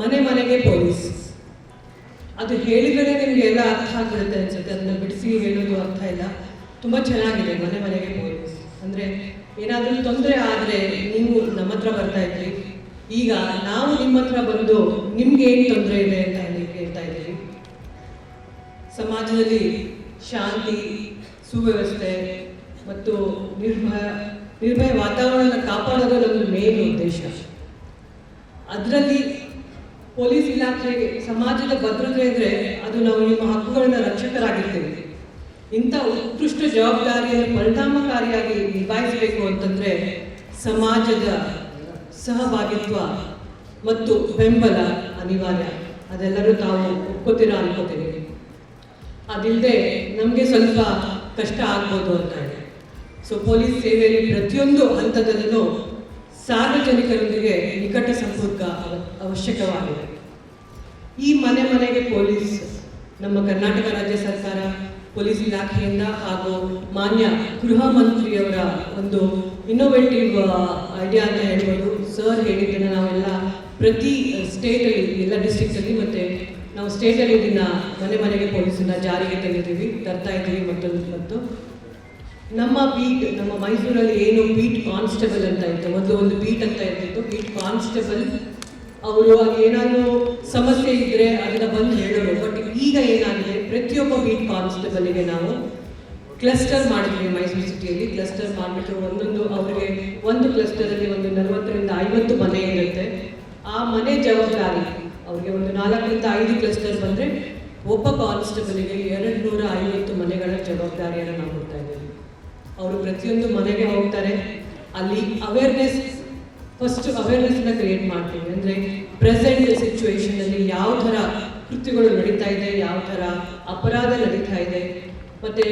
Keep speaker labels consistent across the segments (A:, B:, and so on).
A: ಮನೆ ಮನೆಗೆ ಪೊಲೀಸ್. ಅದು ಹೇಳಿದ್ರೆ ನಿಮಗೆ ಎಲ್ಲ ಅರ್ಥ ಆಗ್ಬಿಡುತ್ತೆ ಅನ್ಸುತ್ತೆ, ಅದನ್ನ ಬಿಡಿಸಿ ಹೇಳೋದು ಅರ್ಥ ಇಲ್ಲ. ತುಂಬ ಚೆನ್ನಾಗಿದೆ ಮನೆ ಮನೆಗೆ ಪೊಲೀಸ್. ಅಂದರೆ ಏನಾದರೂ ತೊಂದರೆ ಆದರೆ ನೀವು ನಮ್ಮ ಹತ್ರ ಬರ್ತಾ ಇದ್ರಿ. ಈಗ ನಾವು ನಿಮ್ಮ ಹತ್ರ ಬಂದು ನಿಮ್ಗೆ ಏನು ತೊಂದರೆ ಇದೆ ಅಂತ ಹೇಳಿ ಹೇಳ್ತಾ ಇದ್ದೀವಿ ಸಮಾಜದಲ್ಲಿ ಶಾಂತಿ, ಸುವ್ಯವಸ್ಥೆ ಮತ್ತು ನಿರ್ಭಯ ನಿರ್ಭಯ ವಾತಾವರಣ ಕಾಪಾಡೋದು ನಮ್ಮದು ಮೇನ್ ಉದ್ದೇಶ. ಅದರಲ್ಲಿ ಪೊಲೀಸ್ ಇಲಾಖೆಗೆ, ಸಮಾಜದ ಭದ್ರತೆ ಇದ್ರೆ ಅದು ನಾವು ನಿಮ್ಮ ಹಕ್ಕುಗಳನ್ನ ರಕ್ಷಕರಾಗಿರ್ತೇವೆ. ಇಂಥ ಉತ್ಕೃಷ್ಟ ಜವಾಬ್ದಾರಿಯನ್ನು ಪರಿಣಾಮಕಾರಿಯಾಗಿ ನಿಭಾಯಿಸಬೇಕು ಅಂತಂದ್ರೆ ಸಮಾಜದ ಸಹಭಾಗಿತ್ವ ಮತ್ತು ಬೆಂಬಲ ಅನಿವಾರ್ಯ. ಅದೆಲ್ಲರೂ ತಾವು ಒಪ್ಪುತ್ತೀರಾ ಅನ್ಕೋತೀವಿ. ಅದಿಲ್ಲದೆ ನಮಗೆ ಸ್ವಲ್ಪ ಕಷ್ಟ ಆಗ್ಬೋದು ಅಂತ ಇದೆ. ಸೊ ಪೊಲೀಸ್ ಸೇವೆಯಲ್ಲಿ ಪ್ರತಿಯೊಂದು ಹಂತದಲ್ಲೂ ಸಾರ್ವಜನಿಕರೊಂದಿಗೆ ನಿಕಟ ಸಂಪರ್ಕ ಅವಶ್ಯಕವಾಗಿದೆ. ಈ ಮನೆ ಮನೆಗೆ ಪೊಲೀಸ್, ನಮ್ಮ ಕರ್ನಾಟಕ ರಾಜ್ಯ ಸರ್ಕಾರ, ಪೊಲೀಸ್ ಇಲಾಖೆಯಿಂದ ಹಾಗೂ ಮಾನ್ಯ ಗೃಹ ಮಂತ್ರಿಯವರ ಒಂದು ಇನ್ನೋವೇಟಿವ್ ಐಡಿಯಾ ಅಂತ ಹೇಳ್ಬೋದು. ಸರ್ ಹೇಳಿದ್ದನ್ನು ನಾವೆಲ್ಲ ಪ್ರತಿ ಸ್ಟೇಟಲ್ಲಿ ಎಲ್ಲ ಡಿಸ್ಟಿಕ್ಸಲ್ಲಿ ಮತ್ತು ನಾವು ಸ್ಟೇಟಲ್ಲಿ ಇದನ್ನ ಮನೆ ಮನೆಗೆ ಪೊಲೀಸನ್ನ ಜಾರಿಗೆ ತಂದಿದ್ದೀವಿ, ತರ್ತಾ ಇದ್ದೀವಿ ಮತ್ತೊಂದು ಮತ್ತು ನಮ್ಮ ಬೀಟ್ ನಮ್ಮ ಮೈಸೂರಲ್ಲಿ ಏನು ಬೀಟ್ ಕಾನ್ಸ್ಟೇಬಲ್ ಅಂತ ಇತ್ತು ಮೊದಲು ಒಂದು ಬೀಟ್ ಅಂತ ಇರ್ತಿತ್ತು ಬೀಟ್ ಕಾನ್ಸ್ಟೇಬಲ್ ಅವರು ಏನಾದರೂ ಸಮಸ್ಯೆ ಇದ್ರೆ ಅದನ್ನ ಬಂದು ಹೇಳೋರು. ಬಟ್ ಈಗ ಏನಾಗಿದೆ, ಪ್ರತಿಯೊಬ್ಬ ಬೀಟ್ ಕಾನ್ಸ್ಟೇಬಲ್ಗೆ ನಾವು ಕ್ಲಸ್ಟರ್ ಮಾಡಿದ್ವಿ ಮೈಸೂರು ಸಿಟಿಯಲ್ಲಿ ಕ್ಲಸ್ಟರ್ ಮಾಡಿಬಿಟ್ಟು ಒಂದೊಂದು ಅವರಿಗೆ ಒಂದು ಕ್ಲಸ್ಟರಲ್ಲಿ ಒಂದು ನಲವತ್ತರಿಂದ ಐವತ್ತು ಮನೆ ಇರುತ್ತೆ. ಆ ಮನೆ ಜವಾಬ್ದಾರಿ ಅವ್ರಿಗೆ ಒಂದು ನಾಲ್ಕರಿಂದ ಐದು ಕ್ಲಸ್ಟರ್ ಬಂದರೆ ಒಬ್ಬ ಕಾನ್ಸ್ಟೇಬಲ್ಗೆ ಎರಡು ನೂರ ಐವತ್ತು ಮನೆಗಳ ಜವಾಬ್ದಾರಿಯನ್ನು ನಾವು ಕೊಡ್ತಾ ಇದ್ದೀವಿ. ಅವರು ಪ್ರತಿಯೊಂದು ಮನೆಗೆ ಹೋಗ್ತಾರೆ. ಅಲ್ಲಿ ಅವೇರ್ನೆಸ್ ಫಸ್ಟ್ ಅವೇರ್ನೆಸ್ನ ಕ್ರಿಯೇಟ್ ಮಾಡ್ತೀವಿ. ಅಂದರೆ ಪ್ರೆಸೆಂಟ್ ಸಿಚುವೇಶನಲ್ಲಿ ಯಾವ ಥರ ಕೃತ್ಯಗಳು ನಡೀತಾ ಇದೆ, ಯಾವ ಥರ ಅಪರಾಧ ನಡೀತಾ ಇದೆ. ಮತ್ತೆ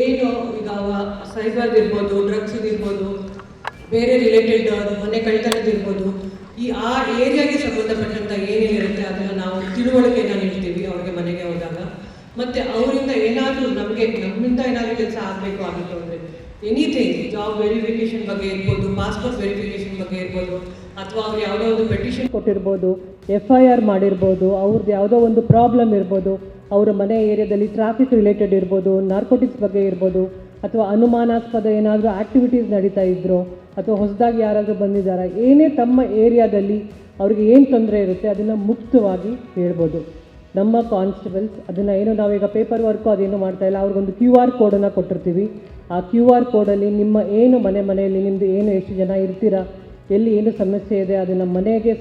A: ಏನು ಈಗ ಸೈಬರ್ ಇರ್ಬೋದು ಡ್ರಗ್ಸ್ ಇರ್ಬೋದು, ಬೇರೆ ರಿಲೇಟೆಡ್ ಮನೆ ಕಳ್ತನದಿರ್ಬೋದು ಈ ಆ ಏರಿಯಾಗೆ ಸಂಬಂಧಪಟ್ಟಂತ ಏನೇನಿರುತ್ತೆ ಅದನ್ನು ನಾವು ತಿಳುವಳಿಕೆನ ನೀಡ್ತೀವಿ ಅವ್ರಿಗೆ ಮನೆಗೆ ಹೋದಾಗ. ಮತ್ತೆ ಅವರಿಂದ ಏನಾದರೂ ನಮಗೆ ನಮ್ಮಿಂದ ಏನಾದರೂ ಕೆಲಸ ಆಗಬೇಕು ಆಗುತ್ತೆ ಅಂದರೆ ಎನಿಥಿಂಗ್ ಜಾಬ್ ವೆರಿಫಿಕೇಶನ್ ಬಗ್ಗೆ ಇರ್ಬೋದು ಪಾಸ್ಪೋರ್ಟ್ ವೆರಿಫಿಕೇಶನ್ ಬಗ್ಗೆ ಇರ್ಬೋದು, ಅಥವಾ ಅವ್ರು ಯಾವುದೋ ಒಂದು ಪೆಟಿಷನ್ ಕೊಟ್ಟಿರ್ಬೋದು ಎಫ್ ಐ ಆರ್ ಮಾಡಿರ್ಬೋದು ಅವ್ರದ್ದು ಯಾವುದೋ ಒಂದು ಪ್ರಾಬ್ಲಮ್ ಇರ್ಬೋದು, ಅವರ ಮನೆ ಏರಿಯಾದಲ್ಲಿ ಟ್ರಾಫಿಕ್ ರಿಲೇಟೆಡ್ ಇರ್ಬೋದು ನಾರ್ಕೋಟಿಕ್ಸ್ ಬಗ್ಗೆ ಇರ್ಬೋದು, ಅಥವಾ ಅನುಮಾನಾಸ್ಪದ ಏನಾದರೂ ಆ್ಯಕ್ಟಿವಿಟೀಸ್ ನಡೀತಾ ಇದ್ದರು ಅಥವಾ ಹೊಸದಾಗಿ ಯಾರಾದರೂ ಬಂದಿದ್ದಾರಾ, ಏನೇ ತಮ್ಮ ಏರಿಯಾದಲ್ಲಿ ಅವ್ರಿಗೆ ಏನು ತೊಂದರೆ ಇರುತ್ತೆ ಅದನ್ನು ಮುಕ್ತವಾಗಿ ಹೇಳ್ಬೋದು. ನಮ್ಮ ಕಾನ್ಸ್ಟೇಬಲ್ಸ್ ಅದನ್ನು ಏನು ನಾವೀಗ ಪೇಪರ್ ವರ್ಕು ಅದೇನು ಮಾಡ್ತಾ ಇಲ್ಲ, ಅವ್ರಿಗೊಂದು ಕ್ಯೂ ಆರ್ ಕೋಡನ್ನು ಕೊಟ್ಟಿರ್ತೀವಿ. ಆ ಕ್ಯೂ ಆರ್ ಕೋಡಲ್ಲಿ ನಿಮ್ಮ ಏನು ಮನೆ ಮನೆಯಲ್ಲಿ ನಿಮ್ಮದು ಏನು ಎಷ್ಟು ಜನ ಇರ್ತೀರಾ, ಎಲ್ಲಿ ಏನು ಸಮಸ್ಯೆ ಇದೆ, ಅದನ್ನು ಮನೆಗೆ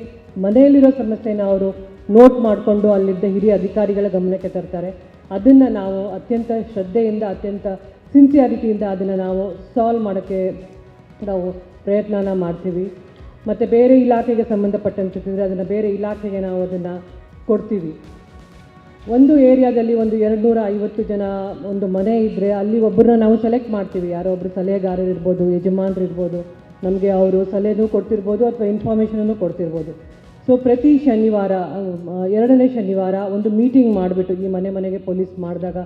A: ಮನೆಯಲ್ಲಿರೋ ಸಮಸ್ಯೆನ ಅವರು ನೋಟ್ ಮಾಡಿಕೊಂಡು ಅಲ್ಲಿದ್ದ ಹಿರಿಯ ಅಧಿಕಾರಿಗಳ ಗಮನಕ್ಕೆ ತರ್ತಾರೆ. ಅದನ್ನು ನಾವು ಅತ್ಯಂತ ಶ್ರದ್ಧೆಯಿಂದ, ಅತ್ಯಂತ ಸಿನ್ಸಿಯಾರಿಟಿಯಿಂದ ಅದನ್ನು ನಾವು ಸಾಲ್ವ್ ಮಾಡೋಕ್ಕೆ ನಾವು ಪ್ರಯತ್ನನ ಮಾಡ್ತೀವಿ. ಮತ್ತು ಬೇರೆ ಇಲಾಖೆಗೆ ಸಂಬಂಧಪಟ್ಟಂತಿದ್ರೆ ಅದನ್ನು ಬೇರೆ ಇಲಾಖೆಗೆ ನಾವು ಅದನ್ನು ಕೊಡ್ತೀವಿ. ಒಂದು ಏರಿಯಾದಲ್ಲಿ ಒಂದು ಎರಡು ನೂರ ಐವತ್ತು ಜನ ಒಂದು ಮನೆ ಇದ್ದರೆ ಅಲ್ಲಿ ಒಬ್ಬರನ್ನ ನಾವು ಸೆಲೆಕ್ಟ್ ಮಾಡ್ತೀವಿ. ಯಾರೋ ಒಬ್ಬರು ಸಲಹೆಗಾರರು ಇರ್ಬೋದು, ಯಜಮಾನ್ರು ಇರ್ಬೋದು, ನಮಗೆ ಅವರು ಸಲಹೆನೂ ಕೊಡ್ತಿರ್ಬೋದು ಅಥವಾ ಇನ್ಫಾರ್ಮೇಷನನ್ನು ಕೊಡ್ತಿರ್ಬೋದು. ಸೊ ಪ್ರತಿ ಶನಿವಾರ ಎರಡನೇ ಶನಿವಾರ ಒಂದು ಮೀಟಿಂಗ್ ಮಾಡಿಬಿಟ್ಟು ಈ ಮನೆ ಮನೆಗೆ ಪೊಲೀಸ್ ಮಾಡಿದಾಗ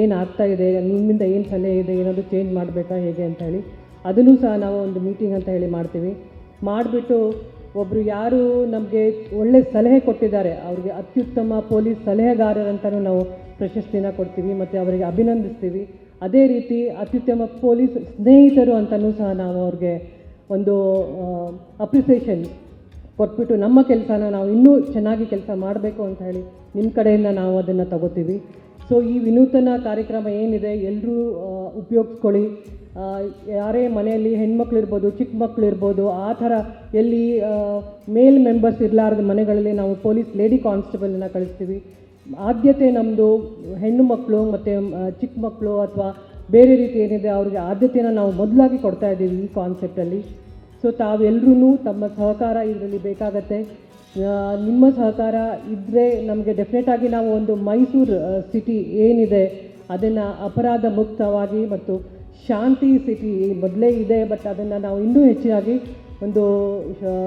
A: ಏನು ಆಗ್ತಾ ಇದೆ, ನಿಮ್ಮಿಂದ ಏನು ಸಲಹೆ ಇದೆ, ಏನಾದರೂ ಚೇಂಜ್ ಮಾಡಬೇಕಾ ಹೇಗೆ ಅಂತ ಹೇಳಿ, ಅದನ್ನು ಸಹ ನಾವು ಒಂದು ಮೀಟಿಂಗ್ ಅಂತ ಹೇಳಿ ಮಾಡ್ತೀವಿ. ಮಾಡಿಬಿಟ್ಟು ಒಬ್ಬರು ಯಾರು ನಮಗೆ ಒಳ್ಳೆ ಸಲಹೆ ಕೊಟ್ಟಿದ್ದಾರೆ, ಅವ್ರಿಗೆ ಅತ್ಯುತ್ತಮ ಪೊಲೀಸ್ ಸಲಹೆಗಾರರಂತಲೂ ನಾವು ಪ್ರಶಸ್ತಿನ ಕೊಡ್ತೀವಿ ಮತ್ತು ಅವರಿಗೆ ಅಭಿನಂದಿಸ್ತೀವಿ. ಅದೇ ರೀತಿ ಅತ್ಯುತ್ತಮ ಪೊಲೀಸ್ ಸ್ನೇಹಿತರು ಅಂತಲೂ ಸಹ ನಾವು ಅವ್ರಿಗೆ ಒಂದು ಅಪ್ರಿಸಿಯೇಷನ್ ಕೊಟ್ಬಿಟ್ಟು ನಮ್ಮ ಕೆಲಸನ ನಾವು ಇನ್ನೂ ಚೆನ್ನಾಗಿ ಕೆಲಸ ಮಾಡಬೇಕು ಅಂತ ಹೇಳಿ ನಿಮ್ಮ ಕಡೆಯಿಂದ ನಾವು ಅದನ್ನು ತಗೋತೀವಿ. ಸೊ ಈ ವಿನೂತನ ಕಾರ್ಯಕ್ರಮ ಏನಿದೆ ಎಲ್ಲರೂ ಉಪಯೋಗಿಸ್ಕೊಳ್ಳಿ. ಯಾರೇ ಮನೆಯಲ್ಲಿ ಹೆಣ್ಮಕ್ಳು ಇರ್ಬೋದು ಚಿಕ್ಕ ಮಕ್ಕಳು ಇರ್ಬೋದು ಆ ಥರ ಎಲ್ಲಿ ಮೇಲ್ ಮೆಂಬರ್ಸ್ ಇರಲಾರ್ದ ಮನೆಗಳಲ್ಲಿ ನಾವು ಪೊಲೀಸ್ ಲೇಡಿ ಕಾನ್ಸ್ಟೇಬಲನ್ನ ಕಳಿಸ್ತೀವಿ. ಆದ್ಯತೆ ನಮ್ಮದು ಹೆಣ್ಣು ಮಕ್ಕಳು ಮತ್ತು ಚಿಕ್ಕ ಮಕ್ಕಳು ಅಥವಾ ಬೇರೆ ರೀತಿ ಏನಿದೆ ಅವ್ರಿಗೆ ಆದ್ಯತೆನ ನಾವು ಮೊದಲಾಗಿ ಕೊಡ್ತಾ ಇದ್ದೀವಿ ಈ ಕಾನ್ಸೆಪ್ಟಲ್ಲಿ. ಸೊ ತಾವೆಲ್ಲರೂ ತಮ್ಮ ಸಹಕಾರ ಇದರಲ್ಲಿ ಬೇಕಾಗತ್ತೆ. ನಿಮ್ಮ ಸಹಕಾರ ಇದ್ದರೆ ನಮಗೆ ಡೆಫಿನೆಟಾಗಿ ನಾವು ಒಂದು ಮೈಸೂರು ಸಿಟಿ ಏನಿದೆ, ಅದನ್ನು ಅಪರಾಧ ಮುಕ್ತವಾಗಿ ಮತ್ತು ಶಾಂತಿ ಸಿಟಿ ಮೊದಲೇ ಇದೆ ಬಟ್ ಅದನ್ನು ನಾವು ಇನ್ನೂ ಹೆಚ್ಚಾಗಿ ಒಂದು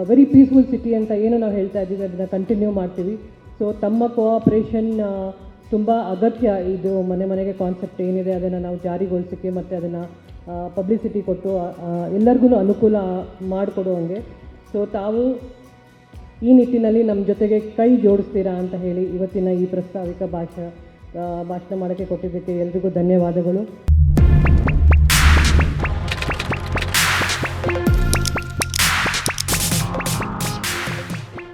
A: ವೆರಿ ಪೀಸ್ಫುಲ್ ಸಿಟಿ ಅಂತ ಏನು ನಾವು ಹೇಳ್ತಾ ಇದ್ದೀವಿ, ಅದನ್ನು ಕಂಟಿನ್ಯೂ ಮಾಡ್ತೀವಿ. ಸೊ ತಮ್ಮ ಕೋಆಪ್ರೇಷನ್ ತುಂಬ ಅಗತ್ಯ. ಇದು ಮನೆ ಮನೆಗೆ ಕಾನ್ಸೆಪ್ಟ್ ಏನಿದೆ, ಅದನ್ನು ನಾವು ಜಾರಿಗೊಳಿಸೋಕ್ಕೆ ಮತ್ತು ಅದನ್ನು ಪಬ್ಲಿಸಿಟಿ ಕೊಟ್ಟು ಎಲ್ಲರಿಗೂ ಅನುಕೂಲ ಮಾಡಿಕೊಡುವಂಗೆ ಸೊ ತಾವು ಈ ನಿಟ್ಟಿನಲ್ಲಿ ನಮ್ಮ ಜೊತೆಗೆ ಕೈ ಜೋಡಿಸ್ತೀರಾ ಅಂತ ಹೇಳಿ ಇವತ್ತಿನ ಈ ಪ್ರಸ್ತಾವಿಕ ಭಾಷಣ ಭಾಷಣ ಮಾಡೋಕ್ಕೆ ಕೊಟ್ಟಿದ್ದಕ್ಕೆ ಎಲ್ರಿಗೂ ಧನ್ಯವಾದಗಳು.